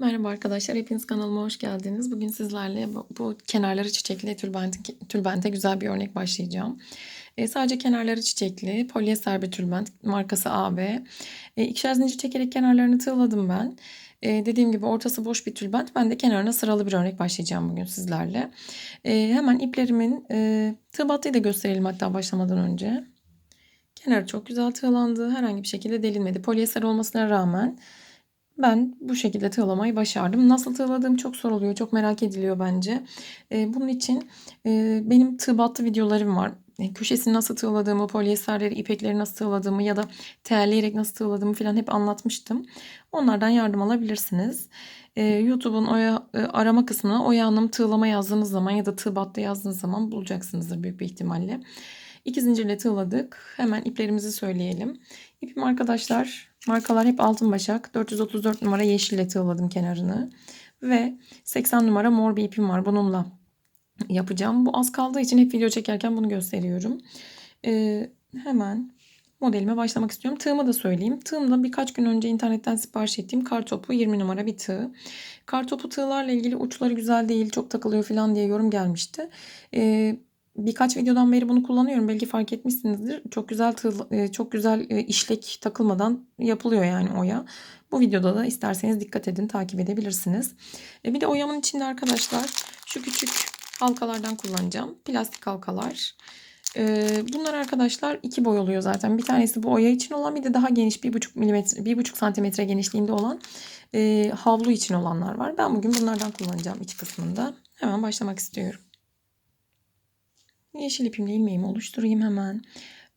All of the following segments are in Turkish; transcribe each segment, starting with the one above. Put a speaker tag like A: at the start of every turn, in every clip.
A: Merhaba arkadaşlar, hepiniz kanalıma hoş geldiniz. Bugün sizlerle bu, bu kenarları çiçekli tülbente, tülbente güzel bir örnek başlayacağım. E, sadece kenarları çiçekli, polyester bir tülbent, markası AB. E, ikişer zincir çekerek kenarlarını tığladım ben. E, dediğim gibi ortası boş bir tülbent. Ben de kenarına sıralı bir örnek başlayacağım bugün sizlerle. E, hemen iplerimin e, tığ battıyı da gösterelim hatta başlamadan önce. Kenarı çok güzel tığlandı. Herhangi bir şekilde delinmedi. Polyester olmasına rağmen ben bu şekilde tığlamayı başardım. Nasıl tığladığım çok soruluyor. Çok merak ediliyor bence. Ee, bunun için e, benim tığ videolarım var. E, köşesini nasıl tığladığımı, polyesterleri, ipekleri nasıl tığladığımı ya da terleyerek nasıl tığladığımı falan hep anlatmıştım. Onlardan yardım alabilirsiniz. Ee, YouTube'un oya, e, arama kısmına oya hanım tığlama yazdığınız zaman ya da tığ yazdığınız zaman bulacaksınızdır büyük bir ihtimalle. İki zincirle tığladık. Hemen iplerimizi söyleyelim. İpim arkadaşlar markalar hep altın başak. 434 numara yeşille tığladım kenarını. Ve 80 numara mor bir ipim var. Bununla yapacağım. Bu az kaldığı için hep video çekerken bunu gösteriyorum. Ee, hemen modelime başlamak istiyorum. Tığımı da söyleyeyim. Tığımda birkaç gün önce internetten sipariş ettiğim kar topu 20 numara bir tığ. Kar topu tığlarla ilgili uçları güzel değil, çok takılıyor falan diye yorum gelmişti. Ee, birkaç videodan beri bunu kullanıyorum. Belki fark etmişsinizdir. Çok güzel tığ, e, çok güzel e, işlek takılmadan yapılıyor yani oya. Bu videoda da isterseniz dikkat edin, takip edebilirsiniz. E, bir de oyamın içinde arkadaşlar şu küçük halkalardan kullanacağım. Plastik halkalar. Bunlar arkadaşlar iki boy oluyor zaten. Bir tanesi bu oya için olan bir de daha geniş bir buçuk milimetre, bir buçuk santimetre genişliğinde olan havlu için olanlar var. Ben bugün bunlardan kullanacağım iç kısmında. Hemen başlamak istiyorum. Yeşil ipimle ilmeğimi oluşturayım hemen.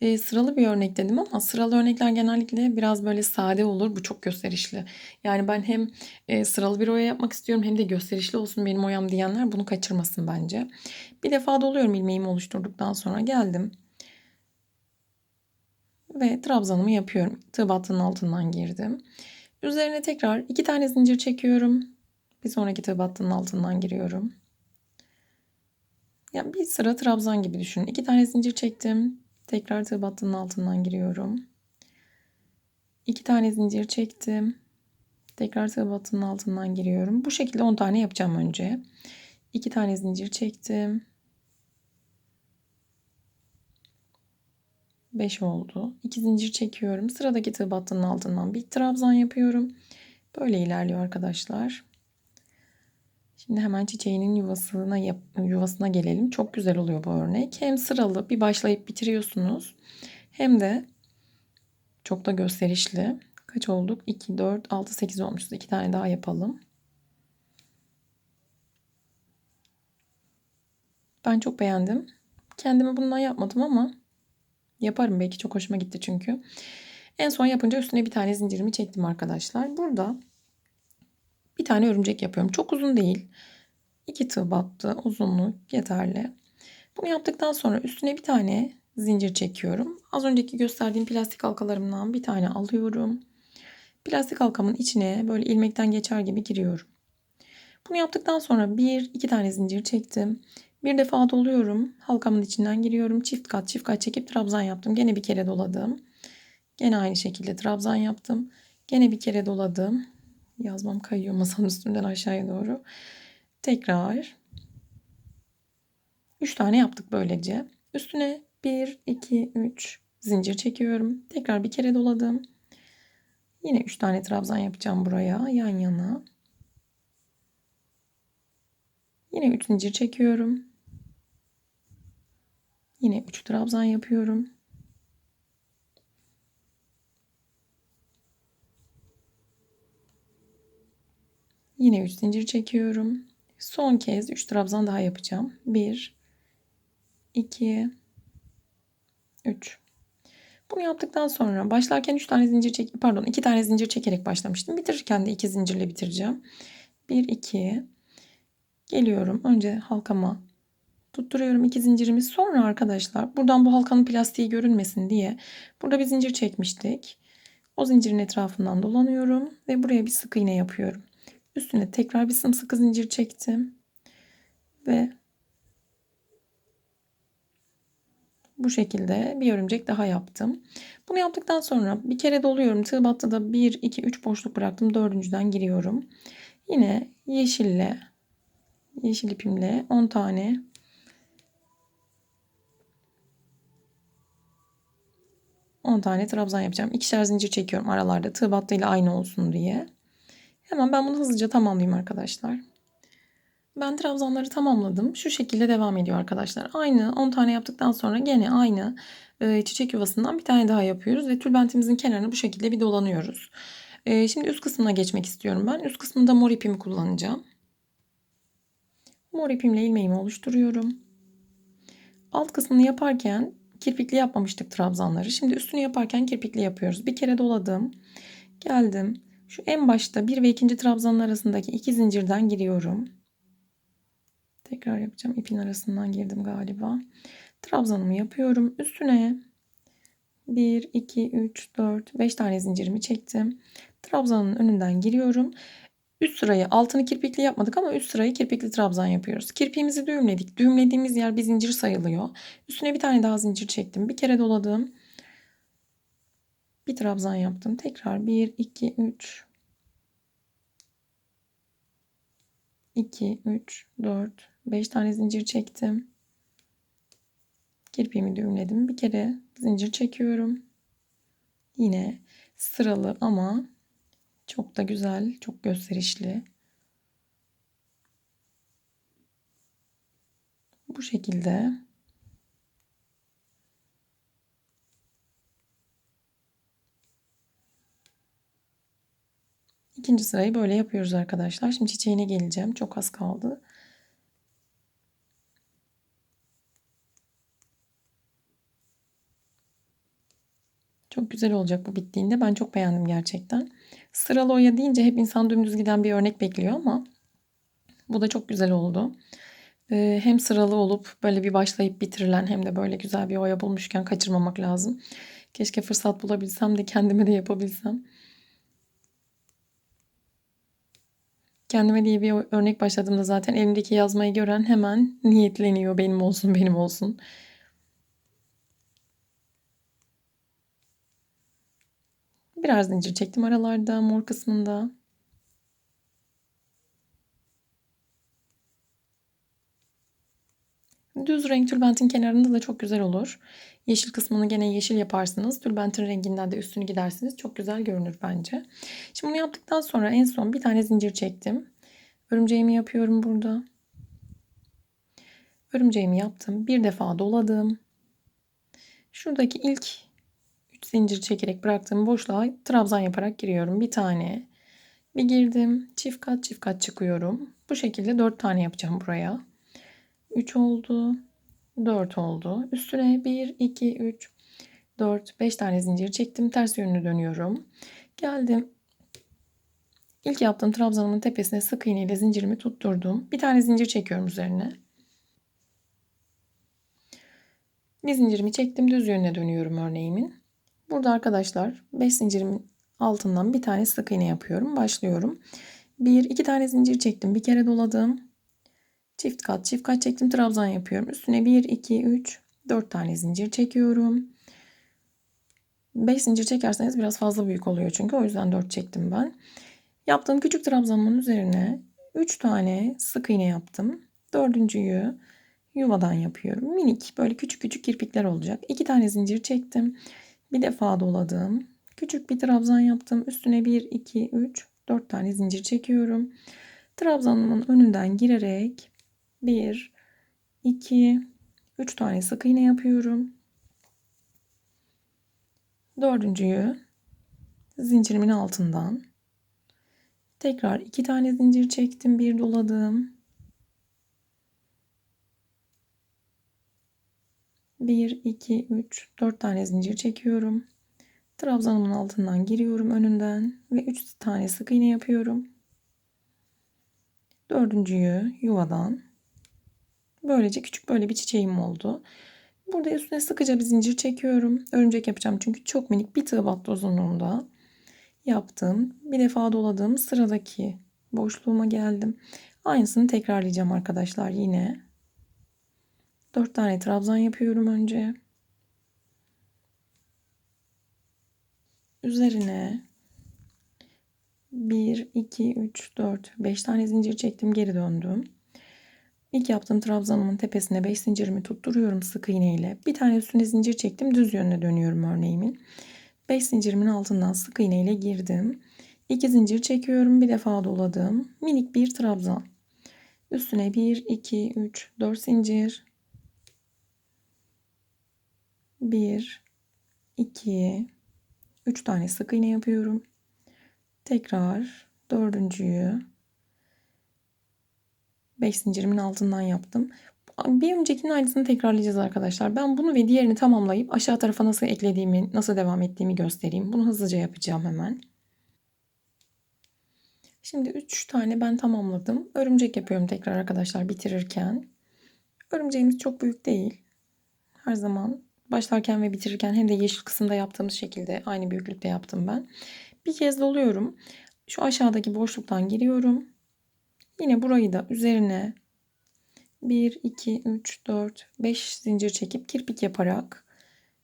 A: E, sıralı bir örnek dedim ama sıralı örnekler genellikle biraz böyle sade olur. Bu çok gösterişli. Yani ben hem e, sıralı bir oya yapmak istiyorum hem de gösterişli olsun benim oyam diyenler bunu kaçırmasın bence. Bir defa doluyorum ilmeğimi oluşturduktan sonra geldim. Ve trabzanımı yapıyorum. Tığ battının altından girdim. Üzerine tekrar iki tane zincir çekiyorum. Bir sonraki tığ battının altından giriyorum. Yani bir sıra trabzan gibi düşünün. İki tane zincir çektim. Tekrar tığ altından giriyorum. İki tane zincir çektim. Tekrar tığ altından giriyorum. Bu şekilde 10 tane yapacağım önce. İki tane zincir çektim. 5 oldu. İki zincir çekiyorum. Sıradaki tığ battının altından bir trabzan yapıyorum. Böyle ilerliyor arkadaşlar. Şimdi hemen çiçeğinin yuvasına yap, yuvasına gelelim. Çok güzel oluyor bu örnek. Hem sıralı bir başlayıp bitiriyorsunuz. Hem de çok da gösterişli. Kaç olduk? 2, 4, 6, 8 olmuşuz. 2 tane daha yapalım. Ben çok beğendim. Kendime bundan yapmadım ama yaparım belki çok hoşuma gitti çünkü. En son yapınca üstüne bir tane zincirimi çektim arkadaşlar. Burada bir tane örümcek yapıyorum. Çok uzun değil. İki tığ battı. Uzunluğu yeterli. Bunu yaptıktan sonra üstüne bir tane zincir çekiyorum. Az önceki gösterdiğim plastik halkalarımdan bir tane alıyorum. Plastik halkamın içine böyle ilmekten geçer gibi giriyorum. Bunu yaptıktan sonra bir iki tane zincir çektim. Bir defa doluyorum. Halkamın içinden giriyorum. Çift kat çift kat çekip trabzan yaptım. Gene bir kere doladım. Gene aynı şekilde trabzan yaptım. Gene bir kere doladım. Yazmam kayıyor masanın üstünden aşağıya doğru. Tekrar 3 tane yaptık böylece. Üstüne 1, 2, 3 zincir çekiyorum. Tekrar bir kere doladım. Yine 3 tane trabzan yapacağım buraya yan yana. Yine 3 zincir çekiyorum. Yine 3 trabzan yapıyorum. Yine 3 zincir çekiyorum. Son kez 3 trabzan daha yapacağım. 1 2 3 Bunu yaptıktan sonra başlarken 3 tane zincir çek pardon 2 tane zincir çekerek başlamıştım. Bitirirken de 2 zincirle bitireceğim. 1 2 geliyorum. Önce halkama tutturuyorum iki zincirimi. Sonra arkadaşlar buradan bu halkanın plastiği görünmesin diye burada bir zincir çekmiştik. O zincirin etrafından dolanıyorum ve buraya bir sık iğne yapıyorum. Üstüne tekrar bir sımsıkı zincir çektim. Ve bu şekilde bir örümcek daha yaptım. Bunu yaptıktan sonra bir kere doluyorum. Tığ battıda 1, 2, 3 boşluk bıraktım. Dördüncüden giriyorum. Yine yeşille yeşil ipimle 10 tane on tane trabzan yapacağım. İkişer zincir çekiyorum aralarda tığ battıyla aynı olsun diye. Hemen ben bunu hızlıca tamamlayayım arkadaşlar. Ben trabzanları tamamladım. Şu şekilde devam ediyor arkadaşlar. Aynı 10 tane yaptıktan sonra gene aynı e, çiçek yuvasından bir tane daha yapıyoruz. Ve tülbentimizin kenarını bu şekilde bir dolanıyoruz. E, şimdi üst kısmına geçmek istiyorum ben. Üst kısmında mor ipimi kullanacağım. Mor ipimle ilmeğimi oluşturuyorum. Alt kısmını yaparken kirpikli yapmamıştık trabzanları. Şimdi üstünü yaparken kirpikli yapıyoruz. Bir kere doladım. Geldim. Şu en başta bir ve ikinci trabzanın arasındaki iki zincirden giriyorum. Tekrar yapacağım. İpin arasından girdim galiba. Trabzanımı yapıyorum. Üstüne 1, 2, 3, 4, 5 tane zincirimi çektim. Trabzanın önünden giriyorum. Üst sırayı altını kirpikli yapmadık ama üst sırayı kirpikli trabzan yapıyoruz. Kirpiğimizi düğümledik. Düğümlediğimiz yer bir zincir sayılıyor. Üstüne bir tane daha zincir çektim. Bir kere doladım. Bir trabzan yaptım. Tekrar 1, 2, 3, 2, 3, 4, 5 tane zincir çektim. Kirpiğimi düğümledim. Bir kere zincir çekiyorum. Yine sıralı ama çok da güzel, çok gösterişli. Bu şekilde İkinci sırayı böyle yapıyoruz arkadaşlar. Şimdi çiçeğine geleceğim. Çok az kaldı. Çok güzel olacak bu bittiğinde. Ben çok beğendim gerçekten. Sıralı oya deyince hep insan dümdüz giden bir örnek bekliyor ama bu da çok güzel oldu. Ee, hem sıralı olup böyle bir başlayıp bitirilen hem de böyle güzel bir oya bulmuşken kaçırmamak lazım. Keşke fırsat bulabilsem de kendime de yapabilsem. Kendime diye bir örnek başladığımda zaten elimdeki yazmayı gören hemen niyetleniyor. Benim olsun, benim olsun. Biraz zincir çektim aralarda, mor kısmında. Düz renk tülbentin kenarında da çok güzel olur. Yeşil kısmını gene yeşil yaparsınız. Tülbentin renginden de üstünü gidersiniz. Çok güzel görünür bence. Şimdi bunu yaptıktan sonra en son bir tane zincir çektim. Örümceğimi yapıyorum burada. Örümceğimi yaptım. Bir defa doladım. Şuradaki ilk 3 zincir çekerek bıraktığım boşluğa trabzan yaparak giriyorum. Bir tane. Bir girdim. Çift kat çift kat çıkıyorum. Bu şekilde 4 tane yapacağım buraya. 3 oldu. 4 oldu. Üstüne 1, 2, 3, 4, 5 tane zincir çektim. Ters yönünü dönüyorum. Geldim. İlk yaptığım trabzanımın tepesine sık iğne ile zincirimi tutturdum. Bir tane zincir çekiyorum üzerine. Bir zincirimi çektim. Düz yönüne dönüyorum örneğimin. Burada arkadaşlar 5 zincirimin altından bir tane sık iğne yapıyorum. Başlıyorum. 1 2 tane zincir çektim. Bir kere doladım. Çift kat çift kat çektim. Trabzan yapıyorum. Üstüne 1 2 3 4 tane zincir çekiyorum. 5 zincir çekerseniz biraz fazla büyük oluyor çünkü o yüzden 4 çektim ben. Yaptığım küçük trabzanımın üzerine 3 tane sık iğne yaptım. Dördüncüyü yuvadan yapıyorum. Minik böyle küçük küçük kirpikler olacak. 2 tane zincir çektim. Bir defa doladım. Küçük bir trabzan yaptım. Üstüne 1, 2, 3, 4 tane zincir çekiyorum. Trabzanımın önünden girerek 1, 2, 3 tane sık iğne yapıyorum. Dördüncüyü zincirimin altından tekrar iki tane zincir çektim, bir doladım. 1, 2, 3, 4 tane zincir çekiyorum. Trabzanımın altından giriyorum önünden ve 3 tane sık iğne yapıyorum. Dördüncüyü yuvadan. Böylece küçük böyle bir çiçeğim oldu. Burada üstüne sıkıca bir zincir çekiyorum. Örümcek yapacağım çünkü çok minik bir tığ battı uzunluğunda. Yaptım. Bir defa doladım. Sıradaki boşluğuma geldim. Aynısını tekrarlayacağım arkadaşlar yine. 4 tane trabzan yapıyorum önce. Üzerine 1, 2, 3, 4, 5 tane zincir çektim. Geri döndüm. İlk yaptığım trabzanımın tepesine 5 zincirimi tutturuyorum sık iğne ile. Bir tane üstüne zincir çektim. Düz yönüne dönüyorum örneğimin. 5 zincirimin altından sık iğne ile girdim. 2 zincir çekiyorum. Bir defa doladım. Minik bir trabzan. Üstüne 1, 2, 3, 4 zincir. 1, 2, 3 tane sık iğne yapıyorum. Tekrar dördüncüyü 5 zincirimin altından yaptım. Bir öncekinin aynısını tekrarlayacağız arkadaşlar. Ben bunu ve diğerini tamamlayıp aşağı tarafa nasıl eklediğimi, nasıl devam ettiğimi göstereyim. Bunu hızlıca yapacağım hemen. Şimdi 3 tane ben tamamladım. Örümcek yapıyorum tekrar arkadaşlar bitirirken. Örümceğimiz çok büyük değil. Her zaman başlarken ve bitirirken hem de yeşil kısımda yaptığımız şekilde aynı büyüklükte yaptım ben. Bir kez doluyorum. Şu aşağıdaki boşluktan giriyorum. Yine burayı da üzerine 1, 2, 3, 4, 5 zincir çekip kirpik yaparak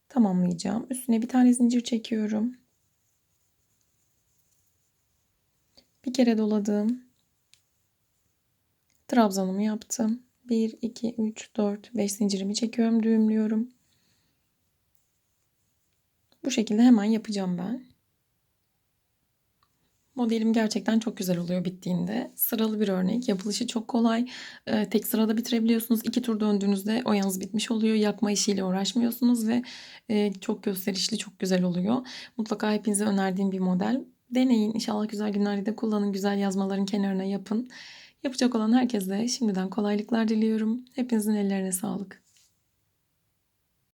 A: tamamlayacağım. Üstüne bir tane zincir çekiyorum. Bir kere doladım. Trabzanımı yaptım. 1, 2, 3, 4, 5 zincirimi çekiyorum, düğümlüyorum. Bu şekilde hemen yapacağım ben. Modelim gerçekten çok güzel oluyor bittiğinde. Sıralı bir örnek. Yapılışı çok kolay. Ee, tek sırada bitirebiliyorsunuz. İki tur döndüğünüzde oyanız bitmiş oluyor. Yakma işiyle uğraşmıyorsunuz ve e, çok gösterişli, çok güzel oluyor. Mutlaka hepinize önerdiğim bir model. Deneyin. İnşallah güzel günlerde de kullanın. Güzel yazmaların kenarına yapın. Yapacak olan herkese şimdiden kolaylıklar diliyorum. Hepinizin ellerine sağlık.